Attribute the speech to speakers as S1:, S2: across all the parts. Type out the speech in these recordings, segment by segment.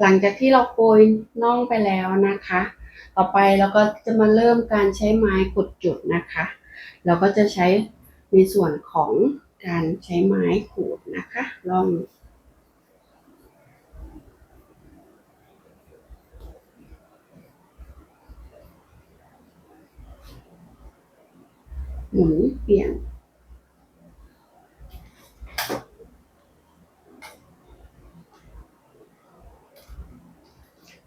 S1: หลังจากที่เราโกยน่องไปแล้วนะคะ ต่อไปเราก็จะมาเริ่มการใช้ไม้กดจุดนะคะ เราก็จะใช้ในส่วนของการใช้ไม้ขูดนะคะลองหมุนเปลี่ยน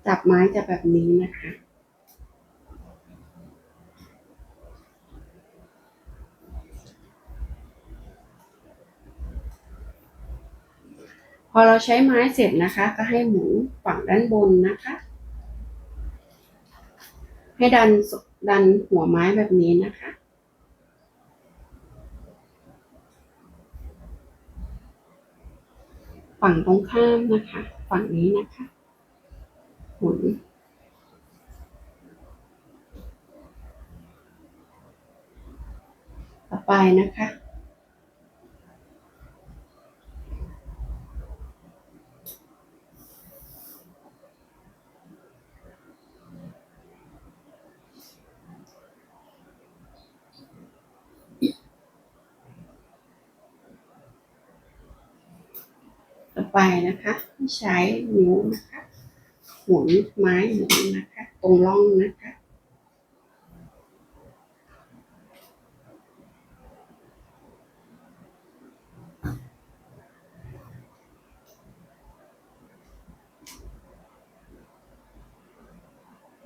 S1: จับไม้จะแบบนี้นะคะ พอเราใช้ไม้เสร็จนะคะ ก็ให้หมุนฝั่งด้านบนนะคะ ให้ดันดันหัวไม้แบบนี้นะคะฝั่งตรงข้ามนะคะ ฝั่งนี้นะคะ หมุนต่อไปนะคะ ต่อไปนะคะ ใช้นิ้วนะคะ หมุนไม้หมุนนะคะ ตรงร่องนะคะ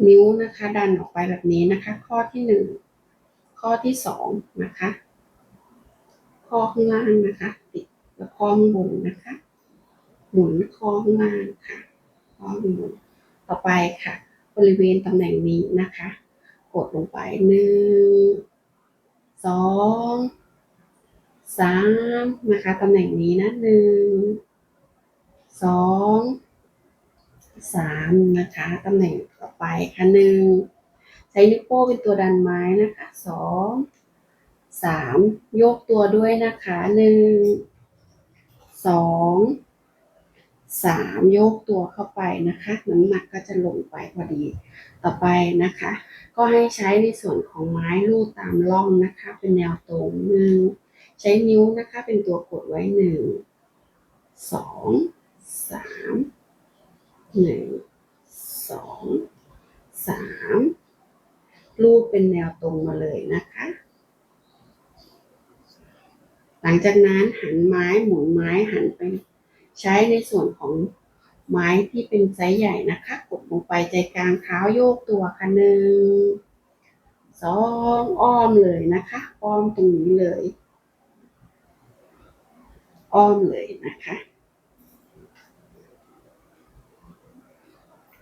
S1: นิ้วนะคะดันออกไปแบบนี้นะคะ ข้อที่หนึ่งข้อที่สองนะคะ ข้อข้างล่างนะคะ ติดแล้วข้อข้างบนนะคะ หมุนข้อข้างล่างค่ะข้อข้างบน ต่อไปค่ะ บริเวณตำแหน่งนี้นะคะ กดลงไปหนึ่งสองสามนะคะตำแหน่งนี้นะหนึ่งสองสามนะคะตำแหน่งต่อไปค่ะหนึ่งใช้นิ้วโป้งเป็นตัวดันไม้นะคะสองสามยกตัวด้วยนะคะหนึ่งสอง สามโยกตัวเข้าไปนะคะน้ำหนักก็จะลงไปพอดีต่อไปนะคะ ก็ให้ใช้ในส่วนของไม้ลูดตามร่องนะคะ เป็นแนวตรงหนึ่งใช้นิ้วนะคะ เป็นตัวกดไว้หนึ่งสองสามหนึ่งสองสามลูดเป็นแนวตรงมาเลยนะคะ หลังจากนั้นหันไม้หมุนไม้หันไป ใช้ในส่วนของไม้ที่เป็นไซส์ใหญ่นะคะ กดลงไปใจกลางเท้าโยกตัวค่ะหนึ่งสองอ้อมเลยนะคะ อ้อมตรงนี้เลย อ้อมเลยนะคะ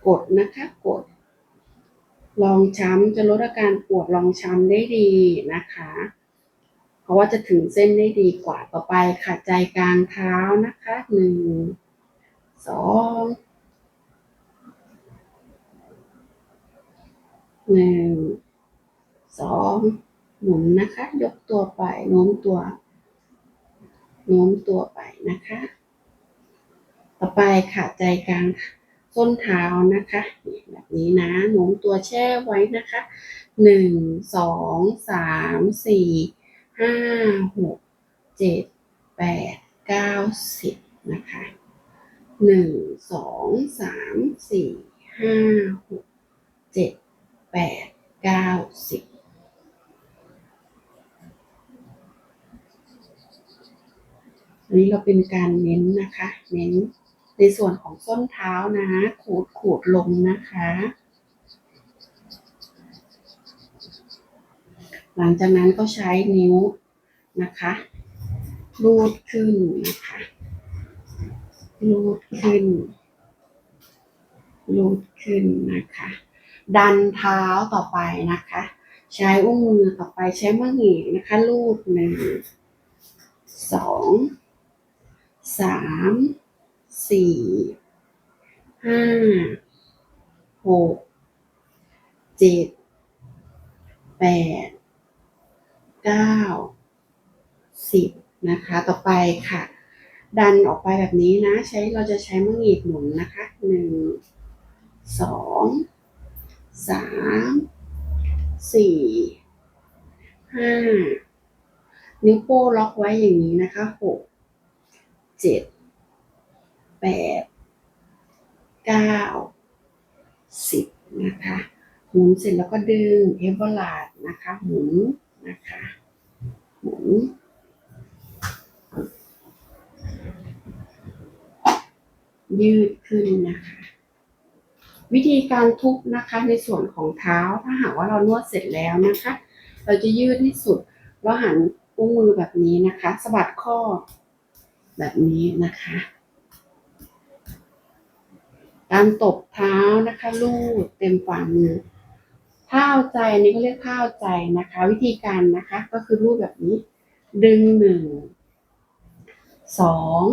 S1: กดนะคะกด ลองช้ำจะลดอาการปวดลองช้ำได้ดีนะคะ ราะว่าจะถึงเส้นได้ดีกว่าต่อไปค่ะใจกลางเท้านะคะหนึ่งสองหนึ่งสองหมุนนะคะ ยกตัวไปโน้มตัวโน้มตัวไปนะคะ ต่อไปค่ะใจกลางส้นเท้านะคะแบบนี้นะโน้มตัวแช่ไว้นะคะหนึ่งสองสามสี่ ห้าหกเจ็ดแปดเก้าสิบนะคะหนึ่งสองสามสี่ห้าหกเจ็ดแปดเก้าสิบอันนี้เราเป็นการเน้นนะคะ เน้นในส่วนของส้นเท้านะขูดขูดลงนะคะ หลังจากนั้นก็ใช้นิ้วนะคะลูดขึ้นนะคะลูดขึ้นลูดขึ้นนะคะ ดันเท้าต่อไปนะคะ ใช้อุ้งมือต่อไปใช้มะหยี่นะคะลูดหนึ่งสองสามสี่ห้าหกเจ็ดแปด เก้าสิบนะคะ ต่อไปค่ะ ดันออกไปแบบนี้นะ ใช้เราจะใช้มือหนีบหมุนนะคะหนึ่งสองสามสี่ห้านิ้วโป้ล็อกไว้อย่างนี้นะคะหกเจ็ดแปดเก้าสิบนะคะ หมุนเสร็จแล้วก็ดึงเอเวอร์ลาดนะคะ หมุน นะคะหมุยืดขึ้นนะคะ วิธีการทุบนะคะในส่วนของเท้าถ้าหากว่าเรานวดเสร็จแล้วนะคะ เราจะยืดที่สุดแล้วหันอุ้งมือแบบนี้นะคะสะบัดข้อแบบนี้นะคะ การตบเท้านะคะ ลูดเต็มฝ่ามือ ถ้าเอาใจอันนี้ก็เรียกผ้าเอาใจนะคะ วิธีการนะคะก็คือลูดแบบนี้ ดึงหนึ่งสอง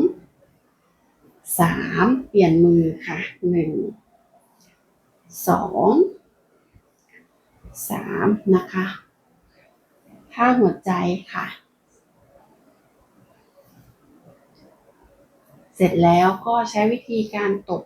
S1: สามเปลี่ยนมือค่ะหนึ่งสองสามนะคะท่าหัวใจค่ะ เสร็จแล้วก็ใช้วิธีการตบ